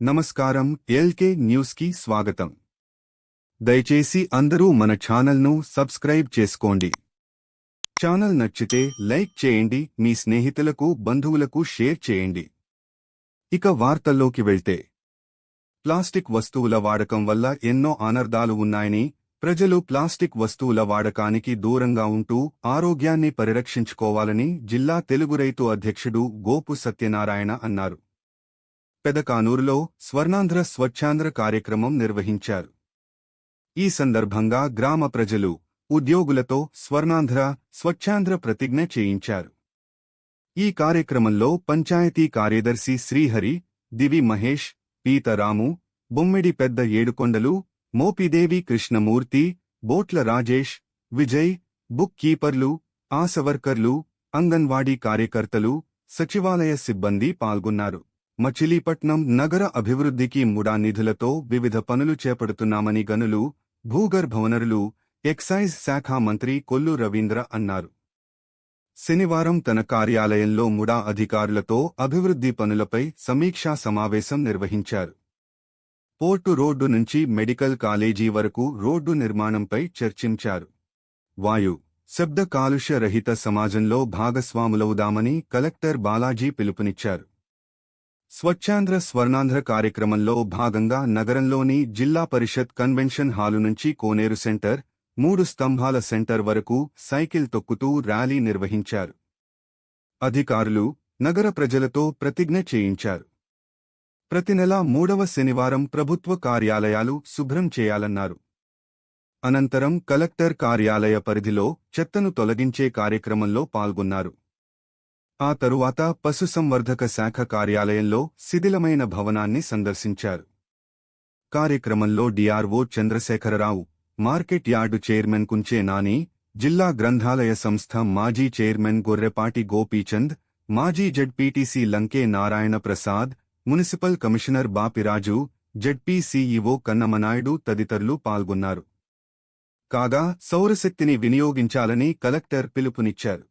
నమస్కారం ఎల్కే న్యూస్కి స్వాగతం. దయచేసి అందరూ మన ఛానల్ను సబ్స్క్రైబ్ చేసుకోండి. ఛానల్ నచ్చితే లైక్ చేయండి మీ స్నేహితులకు బంధువులకు షేర్ చేయండి. ఇక వార్తల్లోకి వెళ్తే. ప్లాస్టిక్ వస్తువుల వాడకం వల్ల ఎన్నో అనర్ధాలు ఉన్నాయని ప్రజలు ప్లాస్టిక్ వస్తువుల వాడకానికి దూరంగా ఉంటూ ఆరోగ్యాన్ని పరిరక్షించుకోవాలని జిల్లా తెలుగు రైతు అధ్యక్షుడు గోపు సత్యనారాయణ అన్నారు. పెదకానూరులో స్వర్ణాంధ్ర స్వచ్ఛాంధ్ర కార్యక్రమం నిర్వహించారు. ఈ సందర్భంగా గ్రామ ప్రజలు ఉద్యోగులతో స్వర్ణాంధ్ర స్వచ్ఛాంధ్ర ప్రతిజ్ఞ చేయించారు. ఈ కార్యక్రమంలో పంచాయతీ కార్యదర్శి శ్రీహరి దివి మహేష్ పీతరాము బొమ్మిడి పెద్ద ఏడుకొండలు మోపిదేవి కృష్ణమూర్తి బోట్ల రాజేష్ విజయ్ బుక్ కీపర్లు ఆశవర్కర్లు అంగన్వాడీ కార్యకర్తలు సచివాలయ సిబ్బంది పాల్గొన్నారు. మచిలీపట్నం నగర అభివృద్ధికి ముడా నిధులతో వివిధ పనులు చేపడుతున్నామని గనులు భూగర్భవనరులు ఎక్సైజ్ శాఖ మంత్రి కొల్లు రవీంద్ర అన్నారు. శనివారం తన కార్యాలయంలో ముడా అధికారులతో అభివృద్ధి పనులపై సమీక్షా సమావేశం నిర్వహించారు. పోర్టు రోడ్డు నుంచి మెడికల్ కాలేజీ వరకు రోడ్డు నిర్మాణంపై చర్చించారు. వాయు శబ్ద కాలుష్య రహిత సమాజంలో భాగస్వాములవుదామని కలెక్టర్ బాలాజీ పిలుపునిచ్చారు. స్వచ్ఛాంధ్ర స్వర్ణాంధ్ర కార్యక్రమంలో భాగంగా నగరంలోని జిల్లా పరిషత్ కన్వెన్షన్ హాలు నుంచి కోనేరు సెంటర్ మూడు స్తంభాల సెంటర్ వరకు సైకిల్ తొక్కుతూ ర్యాలీ నిర్వహించారు. అధికారులు నగర ప్రజలతో ప్రతిజ్ఞ చేయించారు. ప్రతి నెల మూడవ శనివారం ప్రభుత్వ కార్యాలయాలు శుభ్రం చేయాలన్నారు. అనంతరం కలెక్టర్ కార్యాలయ పరిధిలో చెత్తను తొలగించే కార్యక్రమంలో పాల్గొన్నారు. ఆ తరువాత పశుసంవర్ధక శాఖ కార్యాలయంలో శిథిలమైన భవనాన్ని సందర్శించారు. కార్యక్రమంలో DRO Chandrasekhararao market yard chairman Kunche Nani జిల్లా గ్రంథాలయ సంస్థ మాజీ చైర్మన్ గొర్రెపాటి గోపీచంద్ మాజీ ZPTC Lanke Narayana Prasad municipal commissioner Bapiraju ZP CEO Kannamanaidu తదితరులు పాల్గొన్నారు. కాగా సౌరశక్తిని వినియోగించాలని కలెక్టర్ పిలుపునిచ్చారు.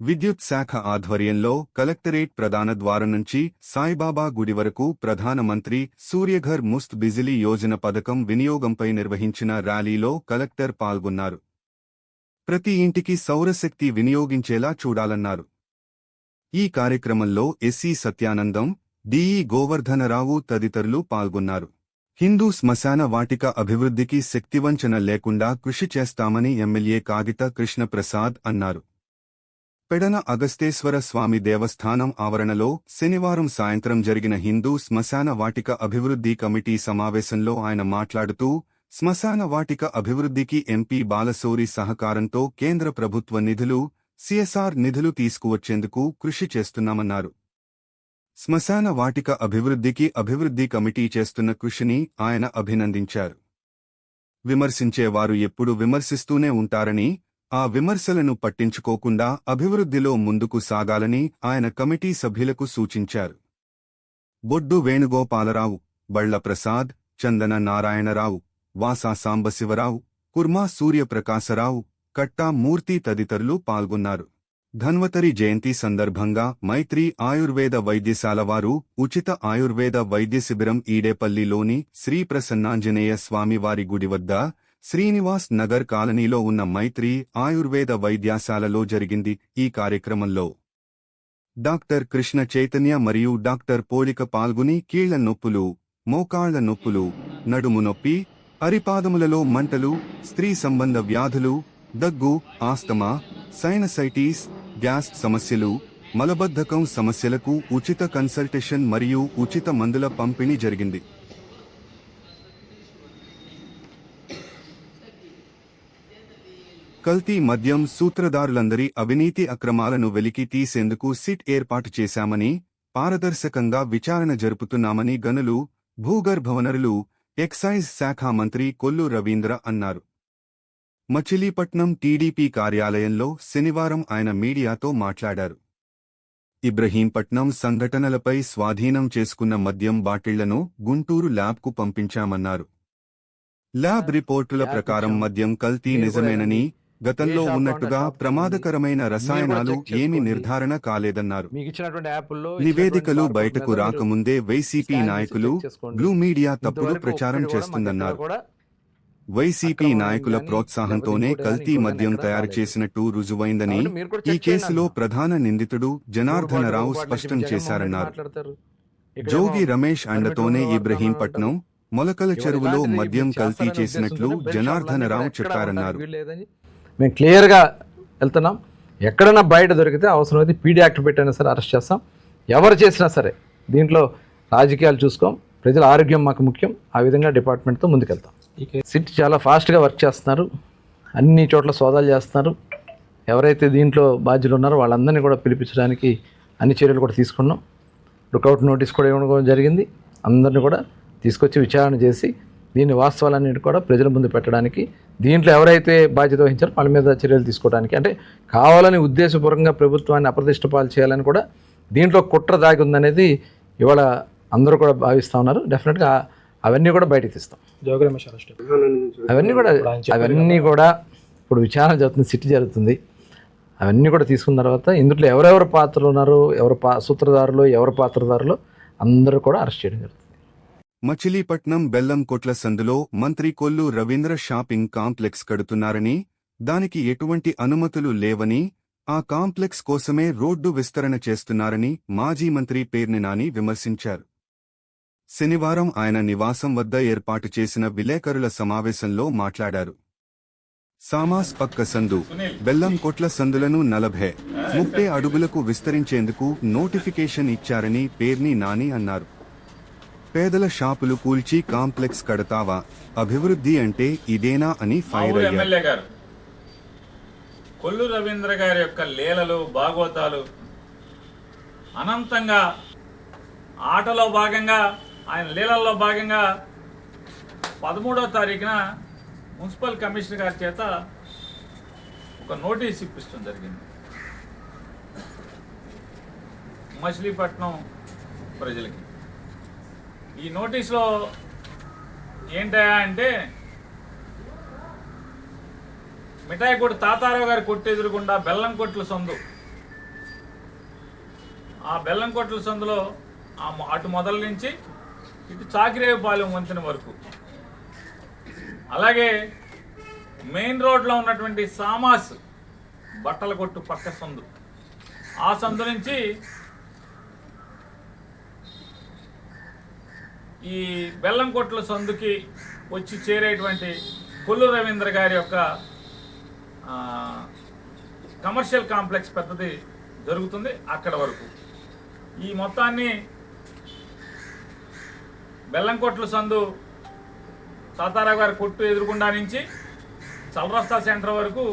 విద్యుత్ శాఖ ఆధ్వర్యంలో కలెక్టరేట్ ప్రధాన ద్వారం నుంచి సాయిబాబా గుడి వరకు ప్రధానమంత్రి సూర్యఘర్ ముస్త్ బిజిలీ యోజన పథకం వినియోగంపై నిర్వహించిన ర్యాలీలో కలెక్టర్ పాల్గొన్నారు. ప్రతి ఇంటికి సౌరశక్తి వినియోగించేలా చూడాలన్నారు. ఈ కార్యక్రమంలో ఎస్సీ సత్యానందం డిఈ గోవర్ధనరావు తదితరులు పాల్గొన్నారు. హిందూ శ్మశాన వాటిక అభివృద్ధికి శక్తివంచన లేకుండా కృషి చేస్తామని ఎమ్మెల్యే కాగిత కృష్ణప్రసాద్ అన్నారు. పెడన అగస్తేశ్వర స్వామి దేవస్థానం ఆవరణలో శనివారం సాయంత్రం జరిగిన హిందూ శ్మశాన వాటిక అభివృద్ధి కమిటీ సమావేశంలో ఆయన మాట్లాడుతూ శ్మశాన వాటిక అభివృద్ధికి ఎంపీ బాలసూరి సహకారంతో కేంద్ర ప్రభుత్వ నిధులు సిఎస్ఆర్ నిధులు తీసుకువచ్చేందుకు కృషి చేస్తున్నామన్నారు. శ్మశాన వాటిక అభివృద్ధికి అభివృద్ధి కమిటీ చేస్తున్న కృషిని ఆయన అభినందించారు. విమర్శించేవారు ఎప్పుడు విమర్శిస్తూనే ఉంటారని ఆ విమర్శలను పట్టించుకోకుండా అభివృద్ధిలో ముందుకు సాగాలని ఆయన కమిటీ సభ్యులకు సూచించారు. బొడ్డు వేణుగోపాలరావు బళ్ళప్రసాద్ చందన నారాయణరావు వాసా సాంబశివరావు కుర్మా సూర్యప్రకాశరావు కట్టా మూర్తి తదితరులు పాల్గొన్నారు. ధన్వతరి జయంతి సందర్భంగా మైత్రి ఆయుర్వేద వైద్యశాల వారు ఉచిత ఆయుర్వేద వైద్య శిబిరం ఈడేపల్లిలోని శ్రీ ప్రసన్నాంజనేయ స్వామివారి గుడి వద్ద శ్రీనివాస్ నగర్ కాలనీలో ఉన్న మైత్రి ఆయుర్వేద వైద్యశాలలో జరిగింది. ఈ కార్యక్రమంలో డాక్టర్ కృష్ణ చైతన్య మరియు డాక్టర్ పోలిక పాల్గొని కీళ్ళ నొప్పులు మోకాళ్ళ నొప్పులు నడుము నొప్పి అరిపాదములలో మంటలు స్త్రీ సంబంధ వ్యాధులు దగ్గు ఆస్తమా సైనసైటిస్ గ్యాస్ సమస్యలు మలబద్ధకం సమస్యలకు ఉచిత కన్సల్టేషన్ మరియు ఉచిత మందుల పంపిణీ జరిగింది. కల్తీ మద్యం సూత్రధారులందరి అవినీతి అక్రమాలను వెలికి తీసేందుకు సిట్ ఏర్పాటు చేశామని పారదర్శకంగా విచారణ జరుపుతున్నామని గనులు భూగర్భవనరులు ఎక్సైజ్ శాఖ మంత్రి కొల్లు రవీంద్ర అన్నారు. మచిలీపట్నం టీడీపీ కార్యాలయంలో శనివారం ఆయన మీడియాతో మాట్లాడారు. ఇబ్రహీంపట్నం సంఘటనలపై స్వాధీనం చేసుకున్న మద్యం బాటిళ్ళను గుంటూరు ల్యాబ్కు పంపించామన్నారు. ల్యాబ్ రిపోర్టుల ప్రకారం మద్యం కల్తీ నిజమేనని గతంలో ఉన్నట్టుగా ప్రమాదకరమైన రసాయనాలు ఏమీ. నిర్ధారణ కాలేదన్నారు నివేదికలు బయటకు రాకముందే వైసీపీ నాయకులు. బ్లూ మీడియా తప్పుడు ప్రచారం చేస్తుందన్నారు వైసీపీ నాయకుల ప్రోత్సాహంతోనే కల్తీ మద్యం తయారు. చేసినట్టు రుజువైందని ఈ కేసులో. ప్రధాన నిందితుడు జనార్దనరావు స్పష్టం చేశారన్నారు జోగి రమేష్ అండతోనే ఇబ్రహీంపట్నం మొలకల చెరువులో మద్యం కల్తీ చేసినట్లు జనార్దనరావు చెప్పారన్నారు మేము క్లియర్గా వెళ్తున్నాం. ఎక్కడైనా బయట దొరికితే అవసరమైతే పీడీ యాక్ట్ పెట్టైనా సరే అరెస్ట్ చేస్తాం. ఎవరు చేసినా సరే దీంట్లో రాజకీయాలు చూసుకోం. ప్రజల ఆరోగ్యం మాకు ముఖ్యం. ఆ విధంగా డిపార్ట్మెంట్తో ముందుకెళ్తాం. సిట్ చాలా ఫాస్ట్గా వర్క్ చేస్తున్నారు. అన్ని చోట్ల సోదాలు చేస్తున్నారు. ఎవరైతే దీంట్లో బాధ్యులు ఉన్నారో వాళ్ళందరినీ కూడా పిలిపించడానికి అన్ని చర్యలు కూడా తీసుకున్నాం. లుకౌట్ నోటీస్ కూడా ఇవ్వడం జరిగింది. అందరిని కూడా తీసుకొచ్చి విచారణ చేసి దీని వాస్తవాలన్నిటి కూడా ప్రజల ముందు పెట్టడానికి దీంట్లో ఎవరైతే బాధ్యత వహించారో వాళ్ళ మీద చర్యలు తీసుకోవడానికి. అంటే కావాలని ఉద్దేశపూర్వకంగా ప్రభుత్వాన్ని అప్రతిష్ట పాలు చేయాలని కూడా దీంట్లో కుట్ర దాగి ఉందనేది ఇవాళ అందరూ కూడా భావిస్తూ ఉన్నారు. డెఫినెట్గా అవన్నీ కూడా బయటకు తీస్తాం. అవన్నీ కూడా అవన్నీ కూడా ఇప్పుడు విచారణ జరుగుతుంది సిట్ జరుగుతుంది. అవన్నీ కూడా తీసుకున్న తర్వాత ఇందులో ఎవరెవరు పాత్రలు ఉన్నారు ఎవరు పా సూత్రధారులు ఎవరు పాత్రధారులు అందరూ కూడా అరెస్ట్ చేయడం జరుగుతుంది. మచిలీపట్నం బెల్లంకొట్ల సందులో మంత్రి కొల్లు రవీంద్ర షాపింగ్ కాంప్లెక్స్ కడుతున్నారని దానికి ఎటువంటి అనుమతులు లేవని ఆ కాంప్లెక్స్ కోసమే రోడ్డు విస్తరణ చేస్తున్నారని మాజీ మంత్రి పేర్ని నాని విమర్శించారు. శనివారం ఆయన నివాసం వద్ద ఏర్పాటు చేసిన విలేకరుల సమావేశంలో మాట్లాడారు. సామాస్ పక్క సందు బెల్లం కొట్ల సందులను నలభై ముప్పై అడుగులకు విస్తరించేందుకు నోటిఫికేషన్ ఇచ్చారని పేర్ని నాని అన్నారు. పేదల షాపులు కూల్చి కాంప్లెక్స్ కడతావా? అభివృద్ధి అంటే ఇదేనా అని ఫైర్ అయ్యారు ఎమ్మెల్యే గారు కొల్లు రవీంద్ర గారి యొక్క లీలలు భాగవతాలు అనంతంగా ఆటలో భాగంగా ఆయన లీలల్లో భాగంగా పదమూడవ తారీఖున మున్సిపల్ కమిషనర్ గారి చేత ఒక నోటీస్ ఇప్పించడం జరిగింది. మచిలీపట్నం ప్రజలకి. ఈ నోటీస్లో ఏంటయా అంటే మిఠాయి కొట్టు తాతారావు గారి కొట్టు ఎదురుకుండా బెల్లం కొట్ల సందు. ఆ బెల్లం కొట్ల సందులో ఆ అటు మొదల నుంచి ఇటు చాకిరేవుపాలెం వంతెన వరకు. అలాగే మెయిన్ రోడ్లో ఉన్నటువంటి సామాస్ బట్టల కొట్టు పక్క సందు. ఆ సందు నుంచి ఈ బెల్లం కొట్ల సందుకి వచ్చి చేరేటువంటి కొల్లు రవీంద్ర గారి యొక్క కమర్షియల్ కాంప్లెక్స్ పెద్దది జరుగుతుంది అక్కడ వరకు. ఈ మొత్తాన్ని బెల్లంకొట్ల సందు సాతారా గారి కొట్టు ఎదురుగుండా నుంచి చలరస్తా సెంటర్ వరకు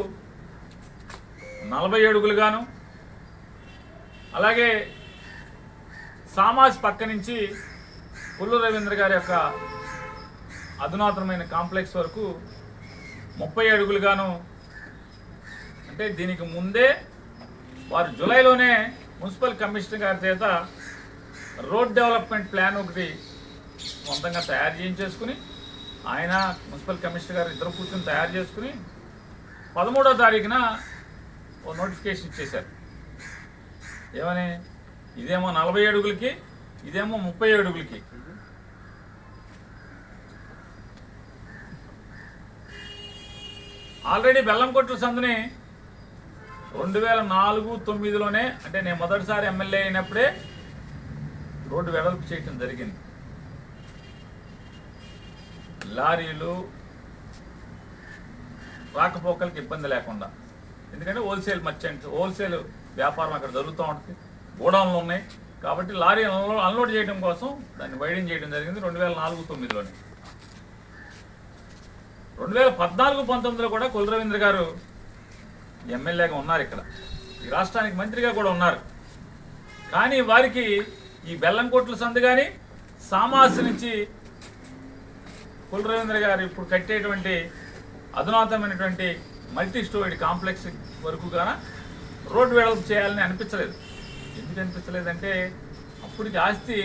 నలభై అడుగులుగాను అలాగే సామాజ్ పక్క నుంచి పుల్లు రవీంద్ర గారి యొక్క అధునాతనమైన కాంప్లెక్స్ వరకు ముప్పై అడుగులుగాను అంటే దీనికి ముందే వారు జూలైలోనే మున్సిపల్ కమిషనర్ గారి చేత రోడ్ డెవలప్మెంట్ ప్లాన్ ఒకటి సొంతంగా తయారు చేయించేసుకుని ఆయన మున్సిపల్ కమిషనర్ గారు ఇద్దరు కూర్చొని తయారు చేసుకుని పదమూడో తారీఖున ఓ నోటిఫికేషన్ ఇచ్చేశారు. ఏమని? ఇదేమో నలభై అడుగులకి ఇదేమో ముప్పై అడుగులకి. ఆల్రెడీ బెల్లం కొట్ల సందుని రెండు వేల నాలుగు తొమ్మిదిలోనే అంటే నేను మొదటిసారి ఎమ్మెల్యే అయినప్పుడే రోడ్డు వెడల్పు చేయటం జరిగింది. లారీలు రాకపోకలకి ఇబ్బంది లేకుండా. ఎందుకంటే హోల్సేల్ మర్చెంట్ హోల్సేల్ వ్యాపారం అక్కడ జరుగుతూ ఉంటుంది. గోడౌన్లు ఉన్నాయి. కాబట్టి లారీ అన్లోడ్ చేయడం కోసం దాన్ని వైడింగ్ చేయడం జరిగింది రెండు వేల నాలుగు తొమ్మిదిలోనే. రెండు వేల పద్నాలుగు పంతొమ్మిదిలో కూడా కుల రవీంద్ర గారు ఎమ్మెల్యేగా ఉన్నారు ఇక్కడ. ఈ రాష్ట్రానికి మంత్రిగా కూడా ఉన్నారు. కానీ వారికి ఈ బెల్లంకోట్ల సందు కానీ సామాస్ నుంచి కుల రవీంద్ర గారు ఇప్పుడు కట్టేటువంటి అధునాతమైనటువంటి మల్టీ స్టోరీడ్ కాంప్లెక్స్ వరకు గాన రోడ్ వెడల్పు చేయాలని అనిపించలేదు. ఎందుకు అనిపించలేదంటే అప్పటికి ఆస్తి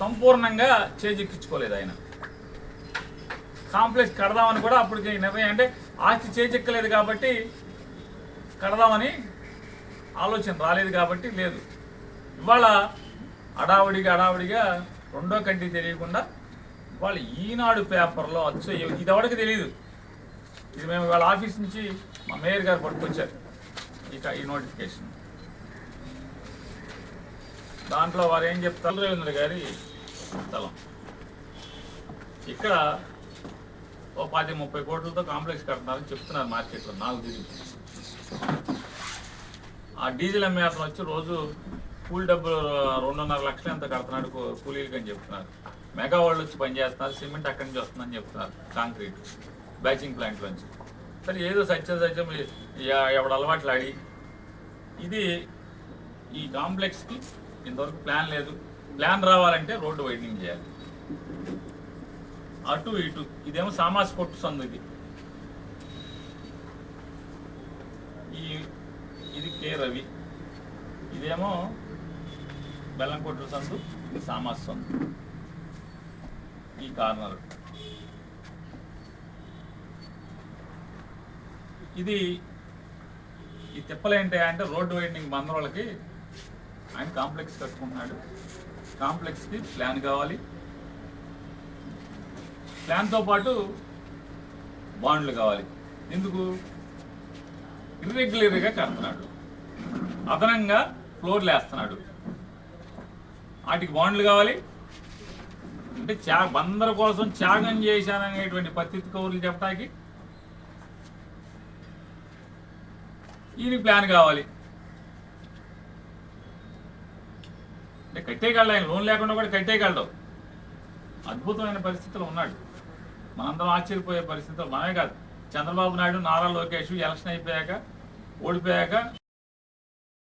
సంపూర్ణంగా చేజిక్కించుకోలేదు ఆయన. కాంప్లెక్స్ కడదామని కూడా అప్పటికి నిర్ణయం అంటే ఆస్తి చేజెక్కలేదు కాబట్టి కడదామని ఆలోచన రాలేదు కాబట్టి లేదు. ఇవాళ అడావుడిగా అడావుడిగా రెండో కంటి తెలియకుండా ఇవాళ ఈనాడు పేపర్లో అచ్చు ఇది ఎవరికి తెలియదు ఇది మేము వాళ్ళ ఆఫీస్ నుంచి మా మేయర్ గారు పట్టుకొచ్చారు. ఇక ఈ నోటిఫికేషన్. దాంట్లో వారు ఏం చెప్తారు? రవీంద్ర గారి స్థలం. ఇక్కడ ఓ పది ముప్పై కోట్లతో కాంప్లెక్స్ కడుతున్నారని చెప్తున్నారు మార్కెట్లో నాకు తెలియదు ఆ డీజిల్ అమ్మే అతను వచ్చి రోజు కూలి డబ్బులు రెండున్నర లక్షలు ఎంత కడుతున్నాడు కూ- కూలీలకి అని చెప్తున్నారు. మెగా వాళ్ళు వచ్చి పని చేస్తున్నారు సిమెంట్ అక్కడి నుంచి వస్తుందని చెప్తున్నారు కాంక్రీట్ బ్యాచింగ్ ప్లాంట్లో నుంచి సరే ఏదో సత్యం సత్యం ఎవడ ఎవడు అలవాట్లు ఆడి. ఇది ఈ కాంప్లెక్స్కి ఇంతవరకు ప్లాన్ లేదు. ప్లాన్ రావాలంటే రోడ్డు వైడనింగ్ చేయాలి. అటు ఇటు ఇదేమో సామాస్ కొట్టు సందు ఇది. ఈ ఇది కే రవి ఇదేమో బెల్లంకొట్టు సందు ఇది సామాస్ సందు. ఈ కార్నర్ ఇది ఈ తిప్పలేంటి అంటే రోడ్డు వైండింగ్ బందరోళ్ళకి ఆయన కాంప్లెక్స్ కట్టుకుంటున్నాడు. కాంప్లెక్స్కి ప్లాన్ కావాలి. ప్లాన్తో పాటు బాండ్లు కావాలి. ఎందుకు? ఇర్రెగ్యులర్గా కడుతున్నాడు. అదనంగా ఫ్లోర్లు వేస్తున్నాడు. వాటికి బాండ్లు కావాలి. అంటే చా బందరు కోసం త్యాగం చేశాననేటువంటి పత్రిక కౌరులు చెప్పడానికి ఈయనకి ప్లాన్ కావాలి. అంటే కట్టేయగలడు? ఆయన లోన్ లేకుండా కూడా కట్టేయగలడు. అద్భుతమైన పరిస్థితులు ఉన్నాడు. మనందరం ఆశ్చర్యపోయే పరిస్థితి మనమే కాదు. చంద్రబాబు నాయుడు నారా లోకేష్ ఎలక్షన్ అయిపోయాక ఓడిపోయాక